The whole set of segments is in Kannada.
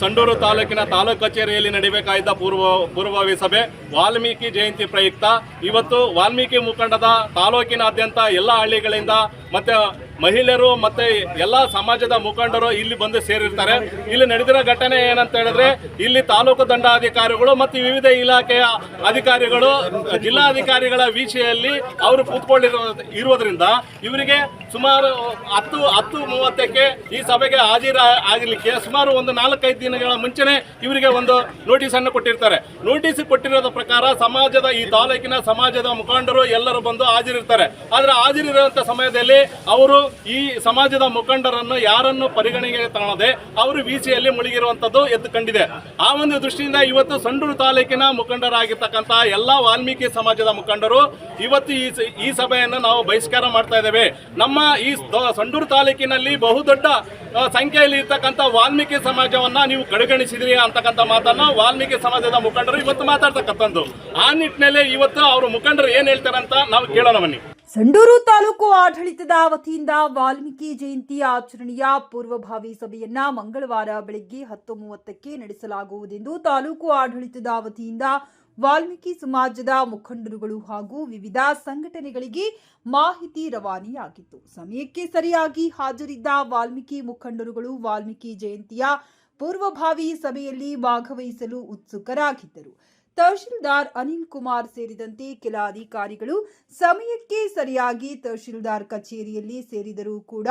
ಸಂಡೂರು ತಾಲೂಕಿನ ತಾಲೂಕು ಕಚೇರಿಯಲ್ಲಿ ನಡೀಬೇಕಾಗಿದ್ದ ಪೂರ್ವ ಪೂರ್ವಭಾವಿ ಸಭೆ, ವಾಲ್ಮೀಕಿ ಜಯಂತಿ ಪ್ರಯುಕ್ತ. ಇವತ್ತು ವಾಲ್ಮೀಕಿ ಮುಖಂಡದ ತಾಲೂಕಿನಾದ್ಯಂತ ಎಲ್ಲ ಹಳ್ಳಿಗಳಿಂದ ಮತ್ತೆ ಮಹಿಳೆಯರು ಮತ್ತೆ ಎಲ್ಲ ಸಮಾಜದ ಮುಖಂಡರು ಇಲ್ಲಿ ಬಂದು ಸೇರಿರ್ತಾರೆ. ಇಲ್ಲಿ ನಡೆದಿರೋ ಘಟನೆ ಏನಂತ ಹೇಳಿದ್ರೆ, ಇಲ್ಲಿ ತಾಲೂಕು ದಂಡಾಧಿಕಾರಿಗಳು ಮತ್ತು ವಿವಿಧ ಇಲಾಖೆಯ ಅಧಿಕಾರಿಗಳು, ಜಿಲ್ಲಾಧಿಕಾರಿಗಳ ವೀಕ್ಷೆಯಲ್ಲಿ ಅವರು ಕೂತ್ಕೊಂಡಿರೋ ಇರುವುದರಿಂದ ಇವರಿಗೆ ಸುಮಾರು ಹತ್ತು ಹತ್ತು ಮೂವತ್ತಕ್ಕೆ ಈ ಸಭೆಗೆ ಹಾಜರ ಆಗಲಿಕ್ಕೆ ಸುಮಾರು ಒಂದು ನಾಲ್ಕೈದು ದಿನಗಳ ಮುಂಚೆನೆ ಇವರಿಗೆ ಒಂದು ನೋಟಿಸ್ ಅನ್ನು ಕೊಟ್ಟಿರ್ತಾರೆ. ನೋಟಿಸ್ ಕೊಟ್ಟಿರೋದ ಪ್ರಕಾರ ಸಮಾಜದ ಈ ತಾಲೂಕಿನ ಸಮಾಜದ ಮುಖಂಡರು ಎಲ್ಲರೂ ಬಂದು ಹಾಜರಿರ್ತಾರೆ. ಆದರೆ ಹಾಜರಿರುವಂಥ ಸಮಯದಲ್ಲಿ ಅವರು ಈ ಸಮಾಜದ ಮುಖಂಡರನ್ನು ಯಾರನ್ನು ಪರಿಗಣನೆಗೆ ತಗೊಳ್ಳದೆ ಅವರು ವಿಸಿಯಲ್ಲಿ ಮುಳುಗಿರುವಂತದ್ದು ಎದ್ದು ಕಂಡಿದೆ. ಆ ಒಂದು ದೃಷ್ಟಿಯಿಂದ ಇವತ್ತು ಸಂಡೂರು ತಾಲೂಕಿನ ಮುಖಂಡರಾಗಿರ್ತಕ್ಕಂತಹ ಎಲ್ಲಾ ವಾಲ್ಮೀಕಿ ಸಮಾಜದ ಮುಖಂಡರು ಇವತ್ತು ಈ ಈ ಸಭೆಯನ್ನು ನಾವು ಬಹಿಷ್ಕಾರ ಮಾಡ್ತಾ ಇದ್ದೇವೆ. ನಮ್ಮ ಈ ಸಂಡೂರು ತಾಲೂಕಿನಲ್ಲಿ ಬಹುದೊಡ್ಡ ಸಂಖ್ಯೆಯಲ್ಲಿ ಇರ್ತಕ್ಕಂಥ ವಾಲ್ಮೀಕಿ ಸಮಾಜವನ್ನ ನೀವು ಕಡೆಗಣಿಸಿದ್ರಿ ಅಂತಕ್ಕಂಥ ಮಾತನ್ನ ವಾಲ್ಮೀಕಿ ಸಮಾಜದ ಮುಖಂಡರು ಇವತ್ತು ಮಾತಾಡ್ತಕ್ಕಂಥದ್ದು. ಆ ನಿಟ್ಟಿನಲ್ಲಿ ಇವತ್ತು ಅವರು ಮುಖಂಡರು ಏನ್ ಹೇಳ್ತಾರೆ ಅಂತ ನಾವು ಕೇಳೋಣ ಬನ್ನಿ. ಸಂಡೂರು ತಾಲೂಕು ಆಡಳಿತದ ವತಿಯಿಂದ ವಾಲ್ಮೀಕಿ ಜಯಂತಿ ಆಚರಣೆಯ ಪೂರ್ವಭಾವಿ ಸಭೆಯನ್ನ ಮಂಗಳವಾರ ಬೆಳಗ್ಗೆ ಹತ್ತು ಮೂವತ್ತಕ್ಕೆ ನಡೆಸಲಾಗುವುದೆಂದು ತಾಲೂಕು ಆಡಳಿತದ ವತಿಯಿಂದ ವಾಲ್ಮೀಕಿ ಸಮಾಜದ ಮುಖಂಡರುಗಳು ಹಾಗೂ ವಿವಿಧ ಸಂಘಟನೆಗಳಿಗೆ ಮಾಹಿತಿ ರವಾನೆಯಾಗಿತ್ತು. ಸಮಯಕ್ಕೆ ಸರಿಯಾಗಿ ಹಾಜರಿದ್ದ ವಾಲ್ಮೀಕಿ ಮುಖಂಡರುಗಳು ವಾಲ್ಮೀಕಿ ಜಯಂತಿಯ ಪೂರ್ವಭಾವಿ ಸಭೆಯಲ್ಲಿ ಭಾಗವಹಿಸಲು ಉತ್ಸುಕರಾಗಿದ್ದರು. ತಹಶೀಲ್ದಾರ್ ಅನಿಲ್ ಕುಮಾರ್ ಸೇರಿದಂತೆ ಕೆಲ ಅಧಿಕಾರಿಗಳು ಸಮಯಕ್ಕೆ ಸರಿಯಾಗಿ ತಹಶೀಲ್ದಾರ್ ಕಚೇರಿಯಲ್ಲಿ ಸೇರಿದರೂ ಕೂಡ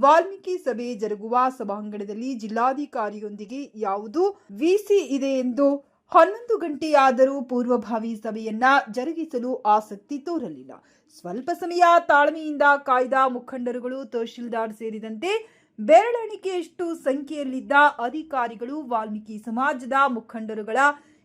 ವಾಲ್ಮೀಕಿ ಸಭೆ ಜರುಗುವ ಸಭಾಂಗಣದಲ್ಲಿ ಜಿಲ್ಲಾಧಿಕಾರಿಯೊಂದಿಗೆ ಯಾವುದು ವಿಸಿ ಇದೆ ಎಂದು ಹನ್ನೊಂದು ಗಂಟೆಯಾದರೂ ಪೂರ್ವಭಾವಿ ಸಭೆಯನ್ನ ಜರುಗಿಸಲು ಆಸಕ್ತಿ ತೋರಲಿಲ್ಲ. ಸ್ವಲ್ಪ ಸಮಯ ತಾಳ್ಮೆಯಿಂದ ಕಾಯ್ದ ಮುಖಂಡರುಗಳು ತಹಶೀಲ್ದಾರ್ ಸೇರಿದಂತೆ ಬೆರಳೆಣಿಕೆಯಷ್ಟು ಸಂಖ್ಯೆಯಲ್ಲಿದ್ದ ಅಧಿಕಾರಿಗಳು ವಾಲ್ಮೀಕಿ ಸಮಾಜದ ಮುಖಂಡರುಗಳ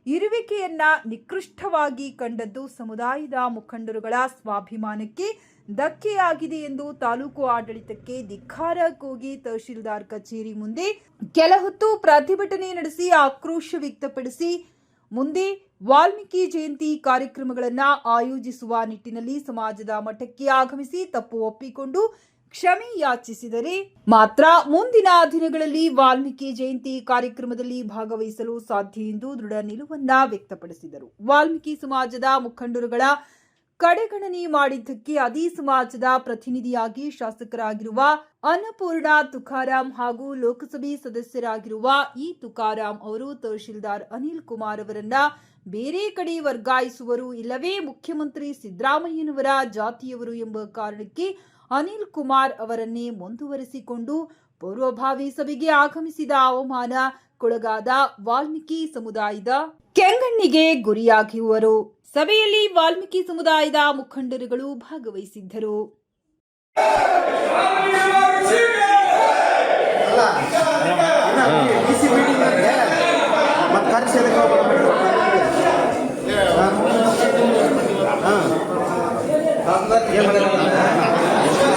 ಇರುವಿಕೆಯನ್ನ ನಿಕೃಷ್ಟವಾಗಿ ಕಂಡದ್ದು ಸಮುದಾಯದ ಮುಖಂಡರುಗಳ ಸ್ವಾಭಿಮಾನಕ್ಕೆ ಧಕ್ಕೆಯಾಗಿದೆ ಎಂದು ತಾಲೂಕು ಆಡಳಿತಕ್ಕೆ ಧಿಕ್ಕಾರ ಕೂಗಿ ತಹಶೀಲ್ದಾರ್ ಕಚೇರಿ ಮುಂದೆ ಕೆಲ ಹೊತ್ತು ಪ್ರತಿಭಟನೆ ನಡೆಸಿ ಆಕ್ರೋಶ ವ್ಯಕ್ತಪಡಿಸಿ, ಮುಂದೆ ವಾಲ್ಮೀಕಿ ಜಯಂತಿ ಕಾರ್ಯಕ್ರಮಗಳನ್ನ ಆಯೋಜಿಸುವ ನಿಟ್ಟಿನಲ್ಲಿ ಸಮಾಜದ ಮಠಕ್ಕೆ ಆಗಮಿಸಿ ತಪ್ಪು ಒಪ್ಪಿಕೊಂಡು ಕ್ಷಮೆ ಯಾಚಿಸಿದರೆ ಮಾತ್ರ ಮುಂದಿನ ದಿನಗಳಲ್ಲಿ ವಾಲ್ಮೀಕಿ ಜಯಂತಿ ಕಾರ್ಯಕ್ರಮದಲ್ಲಿ ಭಾಗವಹಿಸಲು ಸಾಧ್ಯ ಎಂದು ದೃಢ ನಿಲುವನ್ನ ವ್ಯಕ್ತಪಡಿಸಿದರು. ವಾಲ್ಮೀಕಿ ಸಮಾಜದ ಮುಖಂಡರುಗಳ ಕಡೆಗಣನೆ ಮಾಡಿದ್ದಕ್ಕೆ ಅದೇ ಸಮಾಜದ ಪ್ರತಿನಿಧಿಯಾಗಿ ಶಾಸಕರಾಗಿರುವ ಅನ್ನಪೂರ್ಣ ತುಕಾರಾಂ ಹಾಗೂ ಲೋಕಸಭೆ ಸದಸ್ಯರಾಗಿರುವ ಈ ತುಕಾರಾಂ ಅವರು ತಹಶೀಲ್ದಾರ್ ಅನಿಲ್ ಕುಮಾರ್ ಅವರನ್ನ ಬೇರೆ ಕಡೆ ವರ್ಗಾಯಿಸುವರು ಇಲ್ಲವೇ ಮುಖ್ಯಮಂತ್ರಿ ಸಿದ್ದರಾಮಯ್ಯನವರ ಜಾತಿಯವರು ಎಂಬ ಕಾರಣಕ್ಕೆ ಅನಿಲ್ ಕುಮಾರ್ ಅವರನ್ನೇ ಮುಂದುವರೆಸಿಕೊಂಡು ಪೂರ್ವಭಾವಿ ಸಭೆಗೆ ಆಗಮಿಸಿದ ಅವಮಾನಕ್ಕೊಳಗಾದ ವಾಲ್ಮೀಕಿ ಸಮುದಾಯದ ಕೆಂಗಣ್ಣಿಗೆ ಗುರಿಯಾಗಿರುವರು. ಸಭೆಯಲ್ಲಿ ವಾಲ್ಮೀಕಿ ಸಮುದಾಯದ ಮುಖಂಡರುಗಳು ಭಾಗವಹಿಸಿದ್ದರು. DC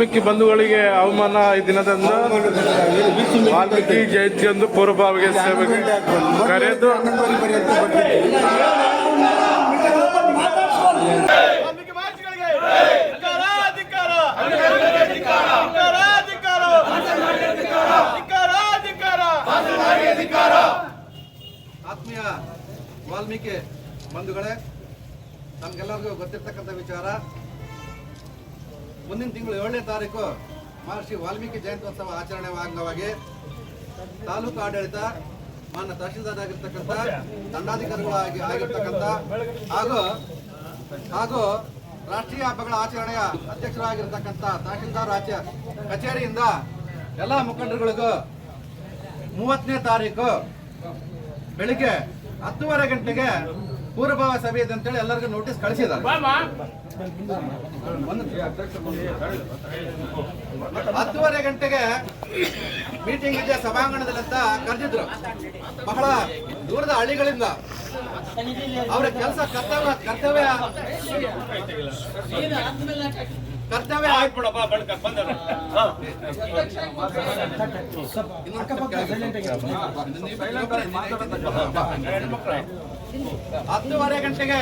Valmiki ಬಂಧುಗಳಿಗೆ ಅವಮಾನ ಈ ದಿನದಂದು ವಾಲ್ಮೀಕಿ ಜಯಂತಿಯೊಂದು ಪೂರ್ವಭಾವಿಗೆ ಸೇವೆಗೆ ಕರೆದು. ಆತ್ಮೀಯ ವಾಲ್ಮೀಕಿ ಬಂಧುಗಳೇ, ನಮ್ಗೆಲ್ಲರಿಗೂ ಗೊತ್ತಿರ್ತಕ್ಕಂಥ ವಿಚಾರ ಮುಂದಿನ ತಿಂಗಳು ಏಳನೇ ತಾರೀಕು ಮಹರ್ಷಿ ವಾಲ್ಮೀಕಿ ಜಯಂತ್ಯೋತ್ಸವ ಆಚರಣೆ ಅಂಗವಾಗಿ ತಾಲೂಕು ಆಡಳಿತ, ಮಾನ್ಯ ತಹಶೀಲ್ದಾರ್ ಆಗಿರ್ತಕ್ಕಂಥ ದಂಡಾಧಿಕಾರಿಗಳಾಗಿ ಆಗಿರ್ತಕ್ಕಂಥ ಹಾಗೂ ಹಾಗೂ ರಾಷ್ಟ್ರೀಯ ಹಬ್ಬಗಳ ಆಚರಣೆಯ ಅಧ್ಯಕ್ಷರಾಗಿರ್ತಕ್ಕಂಥ ತಹಶೀಲ್ದಾರ್ ಆಚೆ ಕಚೇರಿಯಿಂದ ಎಲ್ಲ ಮುಖಂಡರುಗಳಿಗೂ ಮೂವತ್ತನೇ ತಾರೀಕು ಬೆಳಿಗ್ಗೆ ಹತ್ತುವರೆ ಗಂಟೆಗೆ ಪೂರ್ವಭಾವ ಸಭೆ ಇದೆ ಅಂತೇಳಿ ಎಲ್ಲರಿಗೂ ನೋಟಿಸ್ ಕಳಿಸಿದ್ದಾರೆ. ಹತ್ತುವರೆ ಗಂಟೆಗೆ ಮೀಟಿಂಗ್ ಇದೆ ಸಭಾಂಗಣದಲ್ಲಿ ಅಂತ ಕರೆದಿದ್ರು. ಬಹಳ ದೂರದ ಹಳ್ಳಿಗಳಿಂದ. ಅವರ ಕೆಲಸ ಕರ್ತವ್ಯ ಕರ್ತವ್ಯ ಕರ್ತವ್ಯ ಹತ್ತುವರೆ ಗಂಟೆಗೆ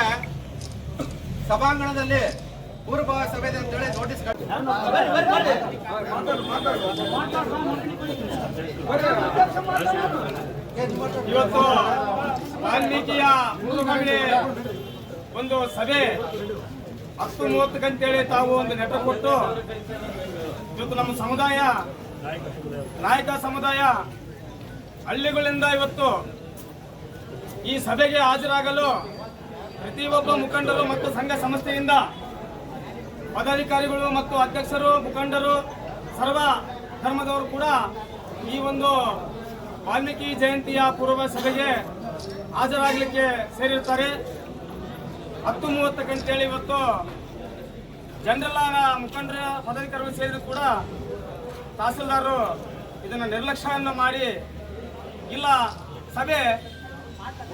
ಸಭಾಂಗಣದಲ್ಲಿ ಪೂರ್ವಭಾವ ಸಭೆ ಅಂತೇಳಿ ನೋಟಿಸ್ ಇವತ್ತು ವಾಲ್ಮೀಕಿಯ ಒಂದು ಸಭೆ. ಹತ್ತು ಮೂವತ್ತು ಹೇಳಿ ತಾವು ಒಂದು ನೆಟ ಕೊಟ್ಟು, ಇವತ್ತು ನಮ್ಮ ಸಮುದಾಯ, ನಾಯಕ ಸಮುದಾಯ, ಹಳ್ಳಿಗಳಿಂದ ಇವತ್ತು ಈ ಸಭೆಗೆ ಹಾಜರಾಗಲು ಪ್ರತಿಯೊಬ್ಬ ಮುಖಂಡರು ಮತ್ತು ಸಂಘ ಸಂಸ್ಥೆಯಿಂದ ಪದಾಧಿಕಾರಿಗಳು ಮತ್ತು ಅಧ್ಯಕ್ಷರು, ಮುಖಂಡರು, ಸರ್ವ ಧರ್ಮದವರು ಕೂಡ ಈ ಒಂದು ವಾಲ್ಮೀಕಿ ಜಯಂತಿಯ ಪೂರ್ವ ಸಭೆಗೆ ಹಾಜರಾಗಲಿಕ್ಕೆ ಸೇರಿರ್ತಾರೆ ಹತ್ತು ಮೂವತ್ತಕ್ಕೆ ಅಂತೇಳಿ ಇವತ್ತು ಜನರೆಲ್ಲ ಮುಖಂಡರ, ಪದಾಧಿಕಾರಿಗಳು ಸೇರಿದ್ರು ಕೂಡ ತಹಸೀಲ್ದಾರರು ಇದನ್ನು ನಿರ್ಲಕ್ಷ್ಯವನ್ನು ಮಾಡಿ ಇಲ್ಲ, ಸಭೆ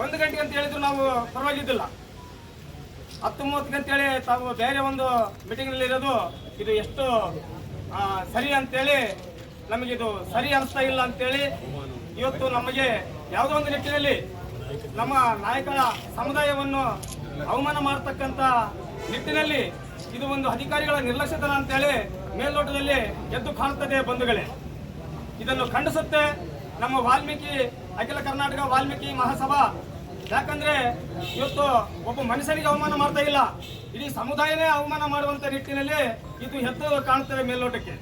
ಒಂದು ಗಂಟೆಗೆ ಅಂತ ಹೇಳಿದ್ರು ನಾವು ಪರವಾಗಿದ್ದಿಲ್ಲ. ಹತ್ತು ಮೂವತ್ತು ಅಂತೇಳಿ ತಾವು ಬೇರೆ ಒಂದು ಮೀಟಿಂಗ್ನಲ್ಲಿ ಇರೋದು, ಇದು ಎಷ್ಟು ಸರಿ ಅಂತೇಳಿ ನಮಗಿದು ಸರಿ ಅನಿಸ್ತಾ ಇಲ್ಲ ಅಂತೇಳಿ ಇವತ್ತು ನಮಗೆ ಯಾವುದೋ ಒಂದು ನಿಟ್ಟಿನಲ್ಲಿ ನಮ್ಮ ನಾಯಕರ ಸಮುದಾಯವನ್ನು ಅವಮಾನ ಮಾಡತಕ್ಕಂಥ ನಿಟ್ಟಿನಲ್ಲಿ ಇದು ಒಂದು ಅಧಿಕಾರಿಗಳ ನಿರ್ಲಕ್ಷ್ಯತನ ಅಂತೇಳಿ ಮೇಲ್ನೋಟದಲ್ಲಿ ಎದ್ದು ಕಾಣುತ್ತದೆ ಬಂಧುಗಳೇ. ಇದನ್ನು ಖಂಡಿಸುತ್ತೆ ನಮ್ಮ ವಾಲ್ಮೀಕಿ ಅಖಿಲ ಕರ್ನಾಟಕ ವಾಲ್ಮೀಕಿ ಮಹಾಸಭಾ. ಯಾಕಂದ್ರೆ ಇವತ್ತು ಒಬ್ಬ ಮನುಷ್ಯನಿಗೆ ಅವಮಾನ ಮಾಡ್ತಾ ಇಲ್ಲ. ಇಡೀ ಸಮುದಾಯನೇ ಅವಮಾನ ಮಾಡುವಂತ ನಿಟ್ಟಿನಲ್ಲಿ ಇದು ಎದ್ದು ಕಾಣುತ್ತೇವೆ ಮೇಲ್ನೋಟಕ್ಕೆ.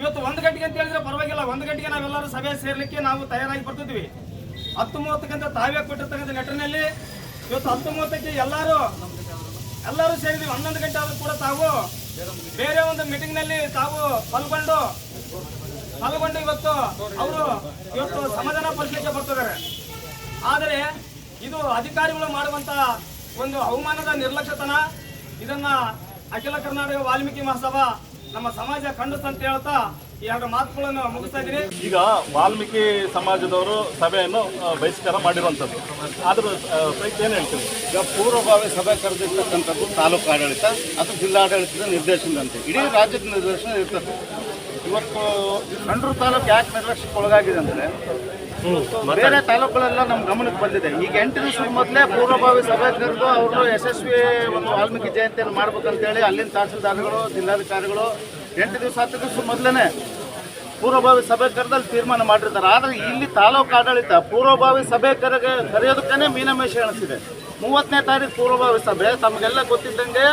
ಇವತ್ತು ಒಂದು ಗಂಟೆಗೆ ಅಂತ ಹೇಳಿದ್ರೆ ಪರವಾಗಿಲ್ಲ. ಒಂದು ಗಂಟೆಗೆ ನಾವೆಲ್ಲರೂ ಸಭೆ ಸೇರ್ಲಿಕ್ಕೆ ನಾವು ತಯಾರಾಗಿ ಬರ್ತಿದ್ವಿ. ಹತ್ತು ಮೂವತ್ತಕ್ಕಂತ ತಾವೇ ಕೊಟ್ಟಿರ್ತಕ್ಕಂಥ ನೆಟ್ಟಿನಲ್ಲಿ ಇವತ್ತು ಹತ್ತು ಮೂವತ್ತಕ್ಕೆ ಎಲ್ಲರೂ ಎಲ್ಲರೂ ಸೇರಿದ್ವಿ. ಹನ್ನೊಂದು ಗಂಟೆ ಆದ್ರೂ ಕೂಡ ತಾವು ಬೇರೆ ಒಂದು ಮೀಟಿಂಗ್ನಲ್ಲಿ ತಾವು ಪಾಲ್ಗೊಂಡು ಪಾಲ್ಗೊಂಡು ಇವತ್ತು ಅವರು ಇವತ್ತು ಸಮಾಧಾನ ಪಡಿಸಲಿಕ್ಕೆ ಬರ್ತಿದ್ದಾರೆ ಆದರೆ ಇದು ಅಧಿಕಾರಿಗಳು ಮಾಡುವಂತ ಒಂದು ಅವಮಾನದ ನಿರ್ಲಕ್ಷ್ಯತನ ಇದನ್ನ ಅಖಿಲ ಕರ್ನಾಟಕ ವಾಲ್ಮೀಕಿ ಮಹಾಸಭಾ ನಮ್ಮ ಸಮಾಜ ಖಂಡಿಸ್ತ ಅಂತ ಹೇಳ್ತಾ ಈ ಎರಡು ಮಾತುಗಳನ್ನು ಮುಗಿಸ್ತಾ ಇದ್ದೀನಿ. ಈಗ ವಾಲ್ಮೀಕಿ ಸಮಾಜದವರು ಸಭೆಯನ್ನು ಬಹಿಷ್ಕಾರ ಮಾಡಿರುವಂಥದ್ದು. ಅದ್ರ ಸಹಿತ ಏನು ಹೇಳ್ತೀವಿ ಈಗ ಪೂರ್ವಭಾವಿ ಸಭೆ ಕರೆದಿರ್ತಕ್ಕಂಥದ್ದು ತಾಲೂಕು ಆಡಳಿತ ಅದು ಜಿಲ್ಲಾಡಳಿತದ ನಿರ್ದೇಶನದಂತೆ. ಇಡೀ ರಾಜ್ಯದ ನಿರ್ದೇಶನ ಇರ್ತದೆ. ಇವತ್ತು ಕಂಡ್ರು ತಾಲೂಕು ಯಾಕೆ ನಿರ್ಲಕ್ಷ್ಯಕ್ಕೆ ಒಳಗಾಗಿದೆ ಅಂದರೆ ಬೇರೆ ತಾಲೂಕುಗಳೆಲ್ಲ ನಮ್ಮ ಗಮನಕ್ಕೆ ಬಂದಿದೆ. ಈಗ ಎಂಟು ದಿವಸದ ಮೊದಲೇ ಪೂರ್ವಭಾವಿ ಸಭೆ ಕರೆದು ಅವರು ಯಶಸ್ವಿ ಒಂದು ವಾಲ್ಮೀಕಿ ಜಯಂತಿಯನ್ನು ಮಾಡ್ಬೇಕಂತೇಳಿ ಅಲ್ಲಿನ ತಹಸೀಲ್ದಾರ್ಗಳು ಜಿಲ್ಲಾಧಿಕಾರಿಗಳು ಎಂಟು ದಿವಸ ಹತ್ತು ದಿವಸ ಮೊದಲೇ ಪೂರ್ವಭಾವಿ ಸಭೆ ಕರೆದಲ್ಲಿ ತೀರ್ಮಾನ ಮಾಡಿರ್ತಾರೆ. ಆದರೆ ಇಲ್ಲಿ ತಾಲೂಕು ಆಡಳಿತ ಪೂರ್ವಭಾವಿ ಸಭೆ ಕರೆಗೆ ಕರೆಯೋದಕ್ಕೇ ಮೀನಮೇಷ ಎಣಿಸಿದೆ. ಮೂವತ್ತನೇ ತಾರೀಕು ಪೂರ್ವಭಾವಿ ಸಭೆ ತಮಗೆಲ್ಲ ಗೊತ್ತಿದ್ದಂಗೆ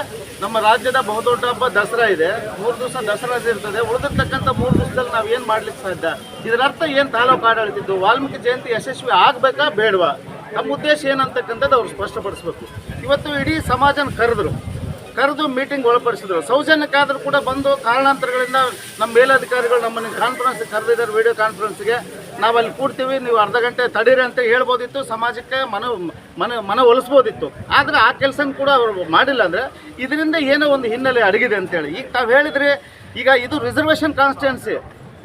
ನಮ್ಮ ರಾಜ್ಯದ ಬಹುದೊಡ್ಡ ಹಬ್ಬ ದಸರಾ ಇದೆ. ಮೂರು ದಿವಸ ದಸರಾ ಇರ್ತದೆ. ಉಳಿದಿರ್ತಕ್ಕಂಥ ಮೂರು ದಿವಸದಲ್ಲಿ ನಾವು ಏನು ಮಾಡ್ಲಿಕ್ಕೆ ಸಾಧ್ಯ? ಇದರ ಅರ್ಥ ಏನು ತಾಲೂಕು ಆಡಳಿತಿದ್ದು? ವಾಲ್ಮೀಕಿ ಜಯಂತಿ ಯಶಸ್ವಿ ಆಗಬೇಕಾ ಬೇಡವಾ? ನಮ್ಮ ಉದ್ದೇಶ ಏನಂತಕ್ಕಂಥದ್ದು ಅವ್ರು ಸ್ಪಷ್ಟಪಡಿಸ್ಬೇಕು. ಇವತ್ತು ಇಡೀ ಸಮಾಜನ ಕರೆದ್ರು. ಕರೆದು ಮೀಟಿಂಗ್ ಒಳಪಡಿಸಿದ್ರು. ಸೌಜನ್ಯಕ್ಕಾದ್ರೂ ಕೂಡ ಬಂದು ಕಾರಣಾಂತರಗಳಿಂದ ನಮ್ಮ ಮೇಲಧಿಕಾರಿಗಳು ನಮ್ಮನ್ನು ಕಾನ್ಫರೆನ್ಸ್ ಕರೆದಿದ್ದಾರೆ ವಿಡಿಯೋ ಕಾನ್ಫರೆನ್ಸ್ಗೆ ನಾವು ಅಲ್ಲಿ ಕೂಡ್ತೀವಿ, ನೀವು ಅರ್ಧ ಗಂಟೆ ತಡೀರಿ ಅಂತ ಹೇಳ್ಬೋದಿತ್ತು, ಸಮಾಜಕ್ಕೆ ಮನ ಮನ ಮನ ಒಲಿಸ್ಬೋದಿತ್ತು. ಆದರೆ ಆ ಕೆಲಸನ ಕೂಡ ಅವರು ಮಾಡಿಲ್ಲ ಅಂದರೆ ಇದರಿಂದ ಏನೋ ಒಂದು ಹಿನ್ನೆಲೆ ಅಡಗಿದೆ ಅಂತೇಳಿ. ಈಗ ತಾವು ಹೇಳಿದ್ರಿ, ಈಗ ಇದು ರಿಸರ್ವೇಷನ್ ಕಾನ್ಸ್ಟಿಟ್ಯೂನ್ಸಿ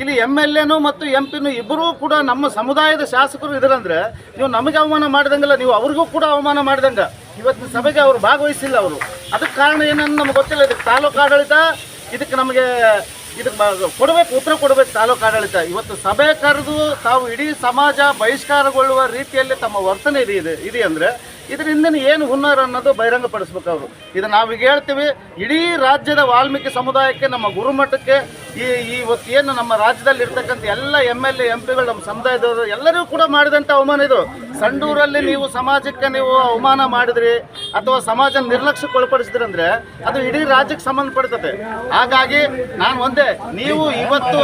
ಇಲ್ಲಿ ಎಂ ಎಲ್ ಎನು ಮತ್ತು ಎಂ ಪಿನು ಇಬ್ಬರೂ ಕೂಡ ನಮ್ಮ ಸಮುದಾಯದ ಶಾಸಕರು ಇದ್ರಂದ್ರೆ, ನೀವು ನಮಗೆ ಅವಮಾನ ಮಾಡಿದಂಗಲ್ಲ, ನೀವು ಅವ್ರಿಗೂ ಕೂಡ ಅವಮಾನ ಮಾಡಿದಂಗ. ಇವತ್ತಿನ ಸಭೆಗೆ ಅವರು ಭಾಗವಹಿಸಿಲ್ಲ ಅವರು. ಅದಕ್ಕೆ ಕಾರಣ ಏನನ್ನು ನಮ್ಗೆ ಗೊತ್ತಿಲ್ಲ. ಇದಕ್ಕೆ ತಾಲೂಕು ಆಡಳಿತ, ಇದಕ್ಕೆ ನಮಗೆ ಇದಕ್ಕೆ ಕೊಡಬೇಕು, ಉತ್ತರ ಕೊಡಬೇಕು ತಾಲೂಕು ಆಡಳಿತ. ಇವತ್ತು ಸಭೆ ಕರೆದು ತಾವು ಇಡೀ ಸಮಾಜ ಬಹಿಷ್ಕಾರಗೊಳ್ಳುವ ರೀತಿಯಲ್ಲಿ ತಮ್ಮ ವರ್ತನೆ ಇದೆ ಇದೆ ಅಂದರೆ ಇದರಿಂದ ಏನು ಹುನ್ನಾರ ಅನ್ನೋದು ಬಹಿರಂಗಪಡಿಸ್ಬೇಕು ಅವರು ಇದು ನಾವೀಗ ಹೇಳ್ತೀವಿ, ಇಡೀ ರಾಜ್ಯದ ವಾಲ್ಮೀಕಿ ಸಮುದಾಯಕ್ಕೆ, ನಮ್ಮ ಗುರುಮಠಕ್ಕೆ, ಈ ಇವತ್ತು ಏನು ನಮ್ಮ ರಾಜ್ಯದಲ್ಲಿ ಇರ್ತಕ್ಕಂಥ ಎಲ್ಲ ಎಂ ಎಲ್ ಎ ಎಂ ಪಿಗಳು ನಮ್ಮ ಸಮುದಾಯದವರು ಎಲ್ಲರಿಗೂ ಕೂಡ ಮಾಡಿದಂಥ ಅವಮಾನ ಇದು. ಸಂಡೂರಲ್ಲಿ ನೀವು ಸಮಾಜಕ್ಕೆ ನೀವು ಅವಮಾನ ಮಾಡಿದ್ರಿ, ಅಥವಾ ಸಮಾಜ ನಿರ್ಲಕ್ಷ್ಯಕ್ಕೆ ಒಳಪಡಿಸಿದ್ರಿ ಅಂದ್ರೆ ಅದು ಇಡೀ ರಾಜ್ಯಕ್ಕೆ ಸಂಬಂಧಪಡ್ತದೆ. ಹಾಗಾಗಿ ನಾನು ಒಂದೇ, ನೀವು ಇವತ್ತು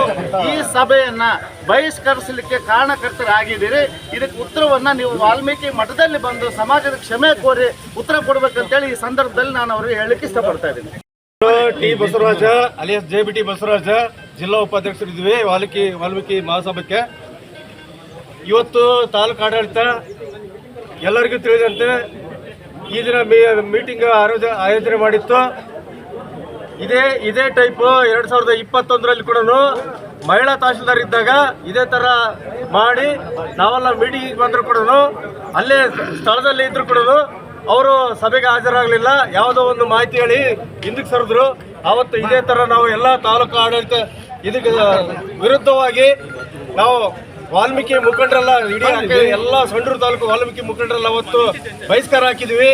ಈ ಸಭೆಯನ್ನು ಬಹಿಷ್ಕರಿಸಲಿಕ್ಕೆ ಕಾರಣಕರ್ತರಾಗಿದ್ದೀರಿ. ಇದಕ್ಕೆ ಉತ್ತರವನ್ನು ನೀವು ವಾಲ್ಮೀಕಿ ಮಠದಲ್ಲಿ ಬಂದು ಸಮಾಜದ ಕ್ಷಮೆ ಕೋರಿ ಉತ್ತರ ಕೊಡ್ಬೇಕಂತೇಳಿ ಈ ಸಂದರ್ಭದಲ್ಲಿ ನಾನು ಅವ್ರಿಗೆ ಹೇಳಲಿಕ್ಕೆ ಇಷ್ಟಪಡ್ತಾ ಇದ್ದೀನಿ. T Basavaraja, alias J B T Basavaraja, ಜಿಲ್ಲಾ ಉಪಾಧ್ಯಕ್ಷರಿದ್ವಿ ವಾಲ್ಮೀಕಿ ವಾಲ್ಮೀಕಿ ಮಹಾಸಭಕ್ಕೆ. ಇವತ್ತು ತಾಲೂಕು ಆಡಳಿತ ಎಲ್ಲರಿಗೂ ತಿಳಿದಂತೆ ಈ ದಿನ ಮೀಟಿಂಗ್ ಆಯೋಜನೆ ಮಾಡಿತ್ತು. ಇದೇ ಇದೇ ಟೈಪ್ ಎರಡು ಸಾವಿರದ ಇಪ್ಪತ್ತೊಂದರಲ್ಲಿ ಕೂಡ ಮಹಿಳಾ ತಹಶೀಲ್ದಾರ್ ಇದ್ದಾಗ ಇದೇ ತರ ಮಾಡಿ ನಾವೆಲ್ಲ ಮೀಟಿಂಗ್ ಬಂದ್ರು ಕೂಡ ಅಲ್ಲೇ ಸ್ಥಳದಲ್ಲಿ ಇದ್ರು ಕೂಡ ಅವರು ಸಭೆಗೆ ಹಾಜರಾಗಲಿಲ್ಲ. ಯಾವುದೋ ಒಂದು ಮಾಹಿತಿ ಹೇಳಿ ಹಿಂದಕ್ಕೆ ಸರಿದ್ರು. ಅವತ್ತು ಇದೇ ತರ ನಾವು ಎಲ್ಲ ತಾಲೂಕು ಆಡಳಿತ ಇದಕ್ಕೆ ವಿರುದ್ಧವಾಗಿ ನಾವು ವಾಲ್ಮೀಕಿ ಮುಖಂಡರೆಲ್ಲ ಇಡೀ ಎಲ್ಲ ಸಂಡೂರು ತಾಲೂಕು ವಾಲ್ಮೀಕಿ ಮುಖಂಡರೆಲ್ಲ ಅವತ್ತು ಬಹಿಷ್ಕಾರ ಹಾಕಿದ್ವಿ.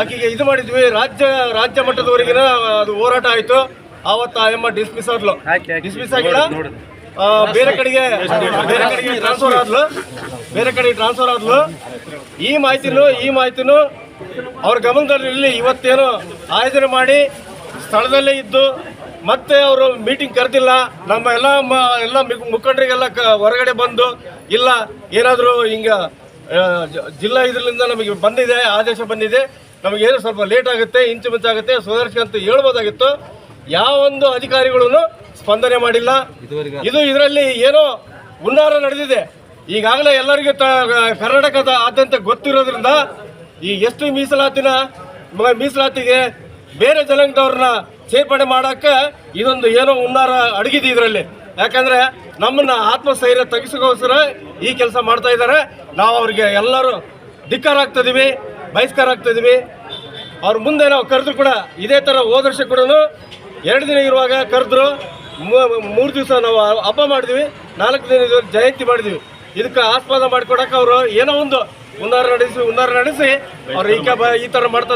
ಆಕೆಗೆ ಇದು ಮಾಡಿದ್ವಿ. ರಾಜ್ಯ ರಾಜ್ಯ ಮಟ್ಟದವರೆಗಿನ ಅದು ಹೋರಾಟ ಆಯ್ತು. ಆವತ್ತು ಆ ಎಮ್ಮ ಡಿಸ್ಮಿಸ್ ಆದ್ಲು. ಡಿಸ್ಮಿಸ್ ಆಗಿಲ್ಲ. ಆ, ಬೇರೆ ಕಡೆಗೆ ಬೇರೆ ಕಡೆಗೆ ಟ್ರಾನ್ಸ್ಫರ್ ಆದ್ಲು. ಬೇರೆ ಕಡೆಗೆ ಟ್ರಾನ್ಸ್ಫರ್ ಆದ್ಲು. ಈ ಮಾಹಿತಿನೂ ಈ ಮಾಹಿತಿನೂ ಅವ್ರ ಗಮನದಲ್ಲಿ ಇವತ್ತೇನೋ ಇವತ್ತೇನು ಆಯೋಜನೆ ಮಾಡಿ ಸ್ಥಳದಲ್ಲೇ ಇದ್ದು ಮತ್ತೆ ಅವರು ಮೀಟಿಂಗ್ ಕರೆದಿಲ್ಲ. ನಮ್ಮ ಎಲ್ಲ ಮ- ಎಲ್ಲ ಮುಖಂಡರಿಗೆಲ್ಲ ಕ- ಹೊರಗಡೆ ಬಂದು ಇಲ್ಲ ಏನಾದರೂ ಹಿಂಗ ಜಿಲ್ಲಾ ಇದರಿಂದ ನಮಗೆ ಬಂದಿದೆ ಆದೇಶ ಬಂದಿದೆ. ನಮಗೇನು ಸ್ವಲ್ಪ ಲೇಟ್ ಆಗುತ್ತೆ ಇಂಚು ಸುಧಾರಿಸಿ ಅಂತ ಹೇಳ್ಬೋದಾಗಿತ್ತು. ಯಾವೊಂದು ಅಧಿಕಾರಿಗಳು ಸ್ಪಂದನೆ ಮಾಡಿಲ್ಲ. ಇದು ಇದರಲ್ಲಿ ಏನೋ ಹುನ್ನಾರ ನಡೆದಿದೆ. ಈಗಾಗಲೇ ಎಲ್ಲರಿಗೂ ಕರ್ನಾಟಕದ ಆದ್ಯಂತ ಗೊತ್ತಿರೋದ್ರಿಂದ ಈ ಎಷ್ಟು ಮೀಸಲಾತಿನ ಮೀಸಲಾತಿಗೆ ಬೇರೆ ಜನಾಂಗದವ್ರನ್ನ ಸೇರ್ಪಡೆ ಮಾಡೋಕ್ಕೆ ಇದೊಂದು ಏನೋ ಹುನ್ನಾರ ಅಡಗಿದೆ ಇದರಲ್ಲಿ. ಯಾಕಂದ್ರೆ ನಮ್ಮನ್ನ ಆತ್ಮಸ್ಥೈರ್ಯ ತಗ್ಗಿಸೋಸ್ಕರ ಈ ಕೆಲಸ ಮಾಡ್ತಾ ಇದ್ದಾರೆ. ನಾವು ಅವ್ರಿಗೆ ಎಲ್ಲರೂ ಧಿಕ್ಕಾರ ಆಗ್ತಿದ್ದೀವಿ ಬಹಿಷ್ಕಾರ ಆಗ್ತಿದ್ದೀವಿ ಅವ್ರ ಮುಂದೆ ನಾವು ಕರೆದು ಕೂಡ ಇದೇ ಥರ ಹೋದ ವರ್ಷ ಕೂಡ ಎರಡು ದಿನ ಇರುವಾಗ ಕರೆದ್ರು ಮೂರು ದಿವಸ ನಾವು ಹಬ್ಬ ಮಾಡಿದ್ವಿ, ನಾಲ್ಕು ದಿನ ಜಯಂತಿ ಮಾಡಿದ್ವಿ. ಇದಕ್ಕೆ ಆಸ್ಪದ ಮಾಡಿಕೊಡಕ್ಕೆ ಅವರು ಏನೋ ಒಂದು ಉನ್ನಾರ ನಡೆಸಿ ಉನ್ನಾರ ನಡೆಸಿ, ಅವ್ರು ಈ ಕ- ಈ ಥರ ಮಾಡ್ತಾ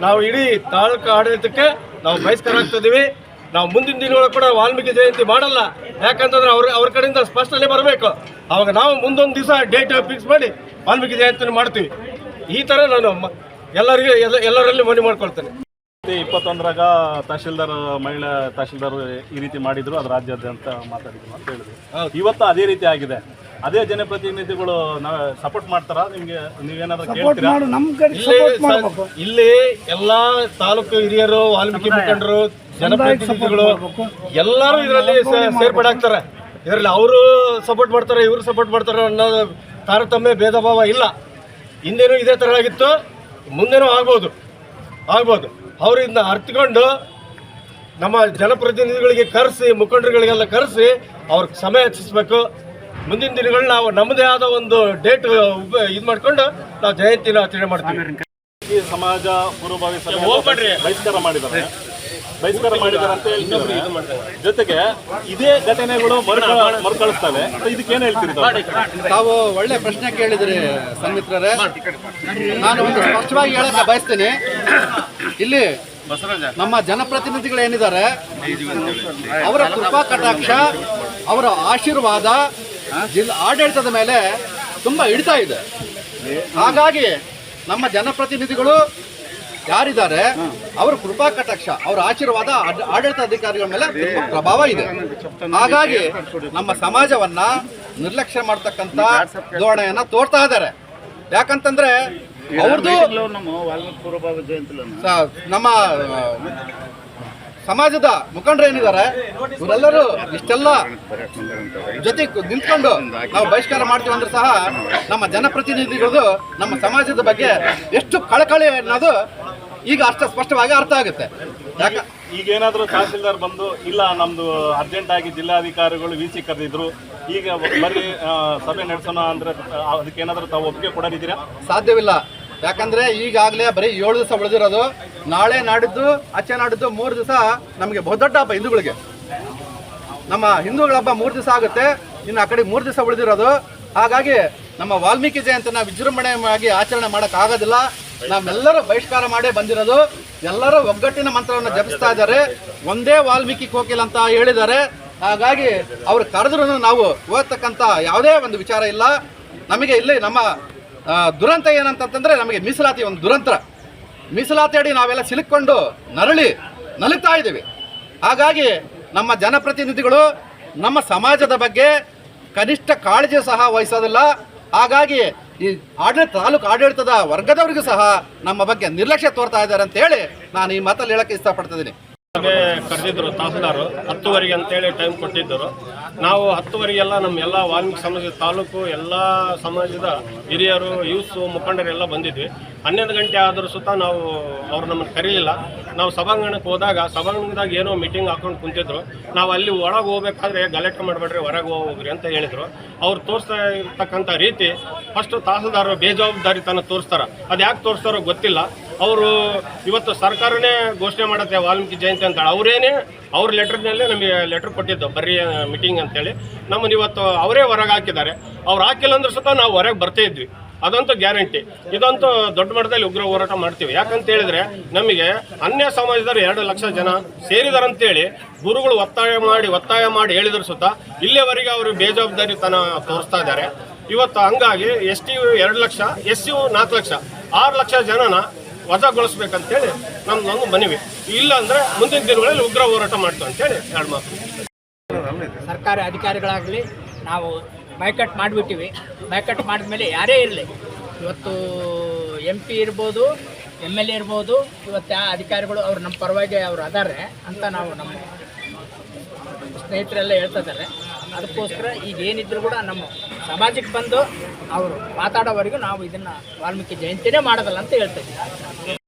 ನಾವು ಇಡೀ ತಾಲೂಕು ಆಡಳಿತಕ್ಕೆ ನಾವು ಬಹಿಷ್ಕಾರ ಆಗ್ತಿದ್ದೀವಿ ನಾವು ಮುಂದಿನ ದಿನಗಳು ಕೂಡ ವಾಲ್ಮೀಕಿ ಜಯಂತಿ ಮಾಡಲ್ಲ. ಯಾಕಂತಂದ್ರೆ ಅವ್ರ ಅವ್ರ ಕಡೆಯಿಂದ ಸ್ಪಷ್ಟನೆ ಬರಬೇಕು. ಅವಾಗ ನಾವು ಮುಂದೊಂದು ದಿವಸ ಡೇಟ್ ಫಿಕ್ಸ್ ಮಾಡಿ ವಾಲ್ಮೀಕಿ ಜಯಂತಿನ ಮಾಡ್ತೀವಿ. ಈ ಥರ ನಾನು ಎಲ್ಲರಿಗೂ, ಎಲ್ಲ, ಎಲ್ಲರಲ್ಲಿ ಮನವಿ ಮಾಡ್ಕೊಳ್ತೇನೆ. ಇಪ್ಪತ್ತೊಂದರಾಗ ತಹಶೀಲ್ದಾರ್ ಮಹಿಳಾ ತಹಶೀಲ್ದಾರ್ ಈ ರೀತಿ ಮಾಡಿದ್ರು ಅದು ರಾಜ್ಯಾದ್ಯಂತ ಮಾತಾಡಿದ್ರು ಅಂತ ಹೇಳಿದ್ರು. ಇವತ್ತು ಅದೇ ರೀತಿ ಆಗಿದೆ. ಅದೇ ಜನಪ್ರತಿನಿಧಿಗಳು ನಾವು ಸಪೋರ್ಟ್ ಮಾಡ್ತಾರಾ? ನಿಮ್ಗೆ ನೀವೇನಾದ್ರೂ ಕೇಳ್ತೀರಾ? ಇಲ್ಲಿ ಎಲ್ಲಾ ತಾಲೂಕು ಹಿರಿಯರು ವಾಲ್ಮೀಕಿ ಮುಖಂಡರು ಜನಪ್ರತಿನಿಧಿಗಳು ಎಲ್ಲರೂ ಇದರಲ್ಲಿ ಸೇರ್ಪಡೆ ಆಗ್ತಾರೆ. ಇದರಲ್ಲಿ ಅವರು ಸಪೋರ್ಟ್ ಮಾಡ್ತಾರೆ ಇವರು ಸಪೋರ್ಟ್ ಮಾಡ್ತಾರೆ ಅನ್ನೋ ತಾರತಮ್ಯ ಭೇದ ಭಾವ ಇಲ್ಲ. ಹಿಂದೇನು ಇದೇ ತರ ಆಗಿತ್ತು ಮುಂದೇನೂ ಆಗ್ಬೋದು. ಆಗ್ಬೋದು. ಅವರಿಂದ ಅರ್ತ್ಕೊಂಡು ಅರ್ಥಕೊಂಡು ನಮ್ಮ ಜನಪ್ರತಿನಿಧಿಗಳಿಗೆ ಕರೆಸಿ ಮುಖಂಡರುಗಳಿಗೆಲ್ಲ ಕರೆಸಿ ಅವ್ರಿಗೆ ಸಮಯ ಹೆಚ್ಚಿಸ್ಬೇಕು. ಮುಂದಿನ ದಿನಗಳು ನಾವು ನಮ್ಮದೇ ಆದ ಒಂದು ಡೇಟ್ ಇದು ಮಾಡ್ಕೊಂಡು ನಾವು ಜಯಂತಿನ ಆಚರಣೆ ಮಾಡ್ತೀವಿ. ಸಮಾಜ ಪೂರ್ವಭಾವಿ ಬಹಿಷ್ಕಾರ ಮಾಡಿದ್ದಾರೆ. ಬಹಿಷ್ಕಾರ ಮಾಡಿದ್ದಾರೆ ಅಂತ ಜೊತೆಗೆ ಇದೇ ಘಟನೆಗಳು ಮರುಕ ಮರುಕಳಿಸ್ತವೆ. ಇದಕ್ಕೇನು ಹೇಳ್ತೀರಿ ತಾವು? ಒಳ್ಳೆ ಪ್ರಶ್ನೆ ಕೇಳಿದ್ರಿ ಸನ್ಮಿತ್ರರೇ. ನಾನು ಒಂದು ಸ್ಪಷ್ಟವಾಗಿ ಹೇಳಕ್ಕೆ ಬಯಸ್ತೀನಿ. ಇಲ್ಲಿ ನಮ್ಮ ಜನಪ್ರತಿನಿಧಿಗಳು ಏನಿದ್ದಾರೆ ಅವರ ಕೃಪಾ ಕಟಾಕ್ಷ ಅವರ ಆಶೀರ್ವಾದ ಜಿಲ್ಲಾ ಆಡಳಿತದ ಮೇಲೆ ತುಂಬಾ ಹಿಡಿತಾ ಇದೆ. ಹಾಗಾಗಿ ನಮ್ಮ ಜನಪ್ರತಿನಿಧಿಗಳು ಯಾರಿದ್ದಾರೆ? ಅವರ ಕೃಪಾ ಕಟಾಕ್ಷ ಅವರ ಆಶೀರ್ವಾದ ಆಡ- ಆಡಳಿತ ಅಧಿಕಾರಿಗಳ ಮೇಲೆ ಪ್ರಭಾವ ಇದೆ. ಹಾಗಾಗಿ ನಮ್ಮ ಸಮಾಜವನ್ನ ನಿರ್ಲಕ್ಷ್ಯ ಮಾಡ್ತಕ್ಕಂಥ ಧೋರಣೆಯನ್ನ ತೋರ್ತಾ ಇದ್ದಾರೆ. ಯಾಕಂತಂದ್ರೆ ಅವ್ರದ್ದು ನಮ್ಮ ಸಮಾಜದ ಮುಖಂಡರು ಏನಿದ್ದಾರೆ ಇವರೆಲ್ಲರೂ ಇಷ್ಟೆಲ್ಲ ಜೊತೆ ನಿಂತ್ಕೊಂಡು ನಾವು ಬಹಿಷ್ಕಾರ ಮಾಡ್ತೀವಿ ಅಂದ್ರೆ ಸಹ ನಮ್ಮ ಜನಪ್ರತಿನಿಧಿಗಳು ನಮ್ಮ ಸಮಾಜದ ಬಗ್ಗೆ ಎಷ್ಟು ಕಳಕಳಿ ಅನ್ನೋದು ಈಗ ಅಷ್ಟ ಸ್ಪಷ್ಟವಾಗಿ ಅರ್ಥ ಆಗುತ್ತೆ. ಯಾಕ ಈಗ ಏನಾದರೂ ತಹಸೀಲ್ದಾರ್ ಬಂದು ಇಲ್ಲ ನಮ್ದು ಅರ್ಜೆಂಟ್ ಆಗಿ ಜಿಲ್ಲಾಧಿಕಾರಿಗಳು ವಿ ಸಿ ಕರೆದಿದ್ರು ಈಗ ಬರೀ ಸಭೆ ನಡೆಸೋಣ ಅಂದ್ರೆ ಅದಕ್ಕೆ ಏನಾದರೂ ತಾವು ಒಪ್ಪಿಗೆ ಕೊಡೋದಿದ್ದೀರಾ? ಸಾಧ್ಯವಿಲ್ಲ. ಯಾಕಂದ್ರೆ ಈಗಾಗಲೇ ಬರೀ ಏಳು ದಿವಸ ಉಳಿದಿರೋದು. ನಾಳೆ ನಾಡಿದ್ದು ಅಚ್ಚೆ ನಾಡಿದ್ದು ಮೂರು ದಿವಸ ನಮಗೆ ಬಹುದೊಡ್ಡ ಹಬ್ಬ ಹಿಂದೂಗಳಿಗೆ. ನಮ್ಮ ಹಿಂದೂಗಳ ಹಬ್ಬ ಮೂರು ದಿವಸ ಆಗುತ್ತೆ. ಇನ್ನು ಆ ಕಡೆ ಮೂರು ದಿವಸ ಉಳಿದಿರೋದು. ಹಾಗಾಗಿ ನಮ್ಮ ವಾಲ್ಮೀಕಿ ಜಯಂತಿನ ವಿಜೃಂಭಣೆಯಾಗಿ ಆಚರಣೆ ಮಾಡೋಕ್ಕಾಗೋದಿಲ್ಲ ನಾವೆಲ್ಲರೂ ಬಹಿಷ್ಕಾರ ಮಾಡೇ ಬಂದಿರೋದು. ಎಲ್ಲರೂ ಒಗ್ಗಟ್ಟಿನ ಮಂತ್ರವನ್ನು ಜಪಿಸ್ತಾ ಇದ್ದಾರೆ. ಒಂದೇ ವಾಲ್ಮೀಕಿ ಕೋಕಿಲ್ ಅಂತ ಹೇಳಿದ್ದಾರೆ. ಹಾಗಾಗಿ ಅವ್ರು ಕರೆದ್ರೂ ನಾವು ಓದ್ತಕ್ಕಂಥ ಯಾವುದೇ ಒಂದು ವಿಚಾರ ಇಲ್ಲ. ನಮಗೆ ಇಲ್ಲಿ ನಮ್ಮ ದುರಂತ ಏನಂತಂದ್ರೆ ನಮಗೆ ಮೀಸಲಾತಿ ಒಂದು ದುರಂತ ಮೀಸಲಾತಿ ಅಡಿ ನಾವೆಲ್ಲ ಸಿಲುಕೊಂಡು ನರಳಿ ನಲಿತಾ ಇದ್ದೀವಿ. ಹಾಗಾಗಿ ನಮ್ಮ ಜನಪ್ರತಿನಿಧಿಗಳು, ನಮ್ಮ ಸಮಾಜದ ಬಗ್ಗೆ ಕನಿಷ್ಠ ಕಾಳಜಿ ಸಹ ವಹಿಸೋದಿಲ್ಲ. ಹಾಗಾಗಿ ಈ ಆಡಳಿತ ತಾಲೂಕು ಆಡಳಿತದ ವರ್ಗದವರಿಗೂ ಸಹ ನಮ್ಮ ಬಗ್ಗೆ ನಿರ್ಲಕ್ಷ್ಯ ತೋರ್ತಾ ಇದ್ದಾರೆ ಅಂತ ಹೇಳಿ ನಾನು ಈ ಮಾತಲ್ಲಿ ಹೇಳಕ್ಕೆ ಇಷ್ಟಪಡ್ತಿದ್ದೀನಿ ಕರೆದಿದ್ರು ತಹಸೀಲ್ದಾರು. ಹತ್ತುವರೆಗೆ ಅಂತೇಳಿ ಟೈಮ್ ಕೊಟ್ಟಿದ್ದರು. ನಾವು ಹತ್ತುವರೆಗೆಲ್ಲ ನಮ್ಮ ಎಲ್ಲ ವಾಲ್ಮೀಕಿ ಸಮಾಜದ ತಾಲೂಕು, ಎಲ್ಲ ಸಮಾಜದ ಹಿರಿಯರು ಯೂತ್ಸು ಮುಖಂಡರೆಲ್ಲ ಬಂದಿದ್ವಿ. ಹನ್ನೊಂದು ಗಂಟೆ ಆದರೂ ಸುತ್ತ ನಾವು ಅವ್ರು ನಮ್ಮನ್ನು ಕರೀಲಿಲ್ಲ. ನಾವು ಸಭಾಂಗಣಕ್ಕೆ ಹೋದಾಗ, ಸಭಾಂಗಣದಾಗ ಏನೋ ಮೀಟಿಂಗ್ ಹಾಕೊಂಡು ಕುಂತಿದ್ರು. ನಾವು ಅಲ್ಲಿ ಒಳಗೆ ಹೋಗ್ಬೇಕಾದ್ರೆ ಗಲಾಟೆ ಮಾಡಬೇಡ್ರಿ, ಹೊರಗೆ ಹೋಗ್ರಿ ಅಂತ ಹೇಳಿದರು. ಅವ್ರು ತೋರಿಸ್ತಾ ಇರ್ತಕ್ಕಂಥ ರೀತಿ ಫಸ್ಟು ತಹಸೀಲ್ದಾರ್ ಬೇಜವಾಬ್ದಾರಿತನ ತೋರಿಸ್ತಾರೆ. ಅದು ಯಾಕೆ ತೋರಿಸ್ತಾರೋ ಗೊತ್ತಿಲ್ಲ. ಅವರು ಇವತ್ತು ಸರ್ಕಾರನೇ ಘೋಷಣೆ ಮಾಡುತ್ತೆ, ವಾಲ್ಮೀಕಿ ಜಯಂತಿ ಅಂತೇಳಿ. ಅವರೇನೇ, ಅವ್ರ ಲೆಟರ್ನಲ್ಲೇ ನಮಗೆ ಲೆಟರ್ ಕೊಟ್ಟಿದ್ದು ಬರೀ ಮೀಟಿಂಗ್ ಅಂತೇಳಿ. ನಮ್ಮನ್ನು ಇವತ್ತು ಅವರೇ ಹೊರಗೆ ಹಾಕಿದ್ದಾರೆ. ಅವ್ರು ಹಾಕಿಲ್ಲ ಅಂದ್ರೆ ಸುತ್ತ ನಾವು ಹೊರಗೆ ಬರ್ತಾ ಇದ್ವಿ. ಅದಂತೂ ಗ್ಯಾರಂಟಿ ಇದಂತೂ ದೊಡ್ಡ ಮಟ್ಟದಲ್ಲಿ ಉಗ್ರ ಹೋರಾಟ ಮಾಡ್ತೀವಿ. ಯಾಕಂತ ಹೇಳಿದ್ರೆ, ನಮಗೆ ಅನ್ಯ ಸಮಾಜದವರು ಎರಡು ಲಕ್ಷ ಜನ ಸೇರಿದಾರಂತೇಳಿ, ಗುರುಗಳು ಒತ್ತಾಯ ಮಾಡಿ ಒತ್ತಾಯ ಮಾಡಿ ಹೇಳಿದ್ರು ಸುತ್ತ ಇಲ್ಲಿಯವರೆಗೆ ಅವರು ಬೇಜವಾಬ್ದಾರಿತನ ತೋರಿಸ್ತಾ ಇದ್ದಾರೆ. ಇವತ್ತು ಹಂಗಾಗಿ ಎಸ್ ಟಿ ಎರಡು ಲಕ್ಷ, ಎಸ್ ಯು ನಾಲ್ಕು ಲಕ್ಷ. ಆರು ಲಕ್ಷ ಜನನ ವಜಾಗೊಳಿಸ್ಬೇಕಂತೇಳಿ ನಮ್ದೊಂದು ಮನವಿ. ಇಲ್ಲ ಅಂದ್ರೆ ಮುಂದಿನ ದಿನಗಳಲ್ಲಿ ಉಗ್ರ ಹೋರಾಟ ಮಾಡ್ತೀವಿ ಅಂತೇಳಿ ಎರಡು ಮಾತು. ಸರ್ಕಾರಿ ಅಧಿಕಾರಿಗಳಾಗಲಿ ನಾವು ಬೈಕಟ್ ಮಾಡಿಬಿಟ್ಟಿವಿ. ಬೈಕಟ್ ಮಾಡಿದ್ಮೇಲೆ ಯಾರೇ ಇರಲಿ. ಇವತ್ತು ಎಂ ಪಿ ಇರ್ಬೋದು ಎಂ ಎಲ್ ಎ ಇರ್ಬೋದು, ಇವತ್ತು ಆ ಅಧಿಕಾರಿಗಳು ಅವ್ರು ನಮ್ಮ ಪರವಾಗಿ ಅವ್ರು ಅದಾರೆ ಅಂತ ನಾವು ನಮ್ಮ ಸ್ನೇಹಿತರೆಲ್ಲ ಹೇಳ್ತಾ ಇದ್ದಾರೆ. ಅದಕ್ಕೋಸ್ಕರ ಈಗ ಏನಿದ್ರು ಕೂಡ ನಮ್ಮ ಸಮಾಜಕ್ಕೆ ಬಂದು ಅವರು ಮಾತಾಡೋವರೆಗೂ ನಾವು ಇದನ್ನು ವಾಲ್ಮೀಕಿ ಜಯಂತಿನೇ ಮಾಡೋದಲ್ಲ ಅಂತ ಹೇಳ್ತಾ ಇದ್ದೀವಿ